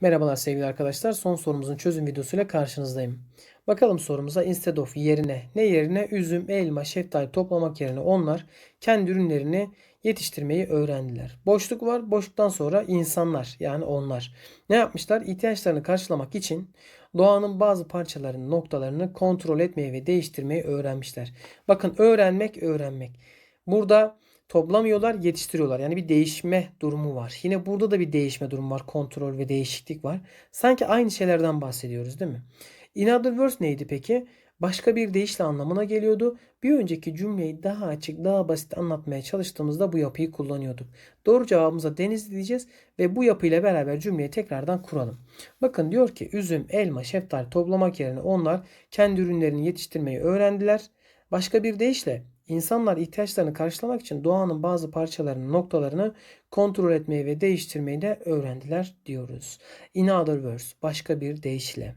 Merhabalar sevgili arkadaşlar. Son sorumuzun çözüm videosuyla karşınızdayım. Bakalım sorumuza instead of yerine ne yerine üzüm, elma, şeftali toplamak yerine onlar kendi ürünlerini yetiştirmeyi öğrendiler. Boşluk var. Boşluktan sonra insanlar yani onlar ne yapmışlar? İhtiyaçlarını karşılamak için doğanın bazı parçalarının noktalarını kontrol etmeyi ve değiştirmeyi öğrenmişler. Bakın öğrenmek öğrenmek. Burada toplamıyorlar, yetiştiriyorlar. Yani bir değişme durumu var. Yine burada da bir değişme durumu var. Kontrol ve değişiklik var. Sanki aynı şeylerden bahsediyoruz değil mi? In other words neydi peki? Başka bir deyişle anlamına geliyordu. Bir önceki cümleyi daha açık, daha basit anlatmaya çalıştığımızda bu yapıyı kullanıyorduk. Doğru cevabımıza deniz diyeceğiz ve bu yapıyla beraber cümleyi tekrardan kuralım. Bakın diyor ki üzüm, elma, şeftali toplamak yerine onlar kendi ürünlerini yetiştirmeyi öğrendiler. Başka bir deyişle İnsanlar ihtiyaçlarını karşılamak için doğanın bazı parçalarının noktalarını kontrol etmeyi ve değiştirmeyi de öğrendiler diyoruz. In other words, başka bir deyişle.